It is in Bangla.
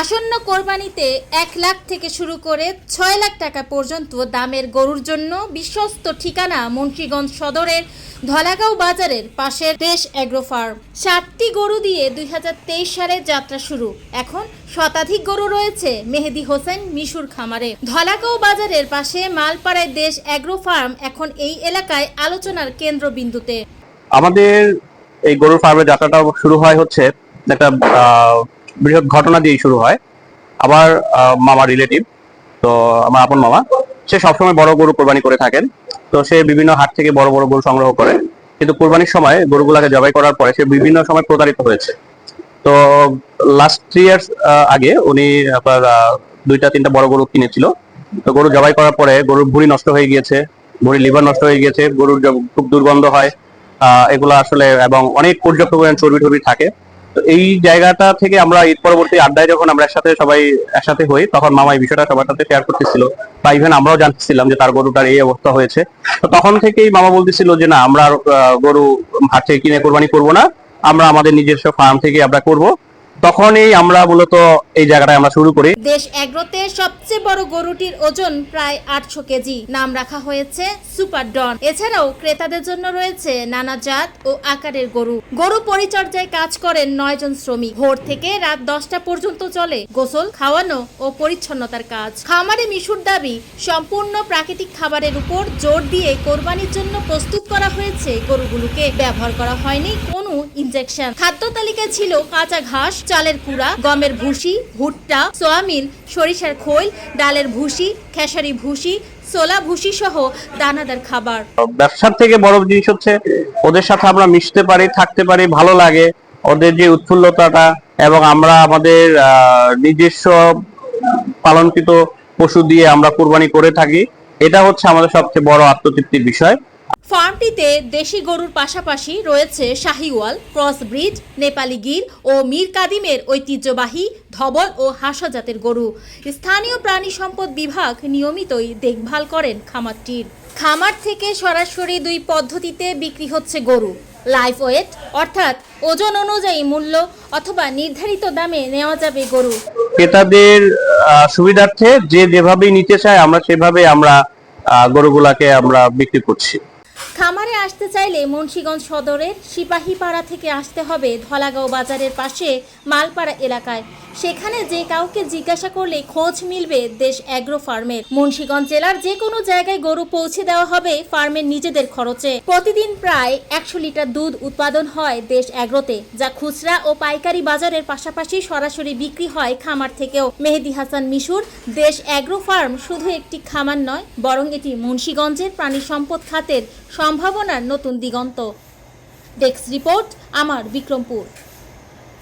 আসন্ন কোরবানিতে এক লাখ থেকে শুরু করে ছয় লাখ টাকা পর্যন্ত দামের গরুর জন্য বিশ্বস্ত ঠিকানা মুন্সিগঞ্জ সদরের ধলাগাঁও বাজারের পাশের দেশ অ্যাগ্রো ফার্ম। ষাটটি গরু দিয়ে দুই সালে যাত্রা শুরু। এখন শতাধিক গরু রয়েছে মেহেদি হোসেন মিশুর খামারে। ধলাগাঁও বাজারের পাশে মালপাড়ায় দেশ অ্যাগ্রো ফার্ম এখন এই এলাকায় আলোচনার কেন্দ্রবিন্দুতে। আমাদের এই গরুর ফার্মের যাত্রাটা শুরু হয় হচ্ছে একটা বৃহৎ ঘটনা দিয়েই শুরু হয়। আমার মামা রিলেটিভ, তো আমার আপন মামা, সে সবসময় বড় গরু কোরবানি করে থাকেন। তো সে বিভিন্ন হাট থেকে বড় বড় গরু সংগ্রহ করে। কিন্তু কোরবানির সময় গরুগুলাকে জবাই করার পরে সে বিভিন্ন সময় প্রতারিত হয়েছে। তো লাস্ট থ্রি ইয়ার্স আগে উনি আপনার দুইটা, তিনটা বড় গরু কিনেছিল। তো গরু জবাই করার পরে গরুর ভুঁড়ি নষ্ট হয়ে গিয়েছে ভুঁড়ি লিভার নষ্ট হয়ে গিয়েছে, গরুর খুব দুর্গন্ধ হয়। এগুলো আসলে, এবং অনেক পর্যাপ্ত পরিমাণ চর্বি টর্বি থাকে। তো এই জায়গাটা থেকে আমরা ঈদ পরবর্তী আড্ডায় যখন আমরা একসাথে সবাই একসাথে হই, তখন মামা এই বিষয়টা সবার সাথে শেয়ার করতেছিল বা ইভেন আমরাও জানতেছিলাম যে তার গরুটার এই অবস্থা হয়েছে। তো তখন থেকেই মামা বলতেছিল যে না, আমরা গরু হাট কিনে কোরবানি করব না, আমরা আমাদের নিজস্ব ফার্ম থেকে আমরা করব। তখনই আমরা মূলত এই জায়গাটায় আমরা শুরু করি। দেশ এগ্রোতে সবচেয়ে বড় গরুটির ওজন প্রায় আটশো কেজি। নাম রাখা হয়েছে সুপার ডন এছাড়াও ক্রেতাদের জন্য রয়েছে নানা জাত ও আকারের গরু। গরু পরিচর্যায় কাজ করেন নয় জন শ্রমিক। ভোর থেকে রাত দশটা পর্যন্ত চলে গোসল, খাওয়ানো ও পরিচ্ছন্নতার কাজ। খামারে মিশুর দাবি, সম্পূর্ণ প্রাকৃতিক খাবারের উপর জোর দিয়ে কোরবানির জন্য প্রস্তুত করা হয়েছে গরুগুলোকে। ব্যবহার করা হয়নি কোনো ইনজেকশন। খাদ্য তালিকায় ছিল কাঁচা ঘাস চালের কুড়া, গমের ভুসি, ভুট্টা সোয়াবিন সরিষার খোল, ডালের ভুসি, খেসারি ভুসি সোলা ভুসি সহ দানাদার খাবার। ব্যবসার থেকে বড় জিনিস হচ্ছে, ওদের সাথে আমরা মিশতে পারি, থাকতে পারি, ভালো লাগে। ওদের যে উৎফুল্লতাটা এবং আমরা আমাদের নিজস্ব পালনকৃত পশু দিয়ে আমরা কুরবানি করে থাকি, এটা হচ্ছে আমাদের সবচেয়ে বড় আত্মতৃপ্তির বিষয়। ফার্মটিতে দেশি গরুর পাশাপাশি রয়েছে শাহিওয়াল ক্রস ব্রিড নেপালি গির ও মীর কাদিমের ঐতিহ্যবাহী ধবল ও হাসা জাতের গরু। স্থানীয় প্রাণী সম্পদ বিভাগ নিয়মিতই দেখভাল করেন খামারটির। খামার থেকে সরাসরি দুই পদ্ধতিতে বিক্রি হচ্ছে গরু। লাইফ ওয়েট, অর্থাৎ ওজন অনুযায়ী মূল্য অথবা নির্ধারিত দামে নেওয়া যাবে গরু। ক্রেতাদের সুবিধার্থে যে যেভাবেই নিতে চায়, আমরা সেভাবে আমরা গরুগুলাকে আমরা বিক্রি করছি। খামারে আসতে চাইলে মুন্সিগঞ্জ সদরের সিপাহীপাড়া থেকে আসতে হবে ধলাগাঁও বাজারের পাশে মালপাড়া এলাকায়। সেখানে যে কাউকে জিজ্ঞাসা করলে খোঁজ মিলবে দেশ অ্যাগ্রো ফার্মের। মুন্সিগঞ্জ জেলার যে কোনো জায়গায় গরু পৌঁছে দেওয়া হবে ফার্মের নিজেদের খরচে। প্রতিদিন প্রায় একশো লিটার দুধ উৎপাদন হয় দেশ অ্যাগ্রোতে, যা খুচরা ও পাইকারি বাজারের পাশাপাশি সরাসরি বিক্রি হয় খামার থেকেও। মেহেদি হাসান মিশুর, দেশ অ্যাগ্রো ফার্ম শুধু একটি খামার নয়, বরং এটি মুন্সিগঞ্জের প্রাণী সম্পদ খাতের সম্ভাবনার নতুন দিগন্ত। ডেস্ক রিপোর্ট আমার বিক্রমপুর।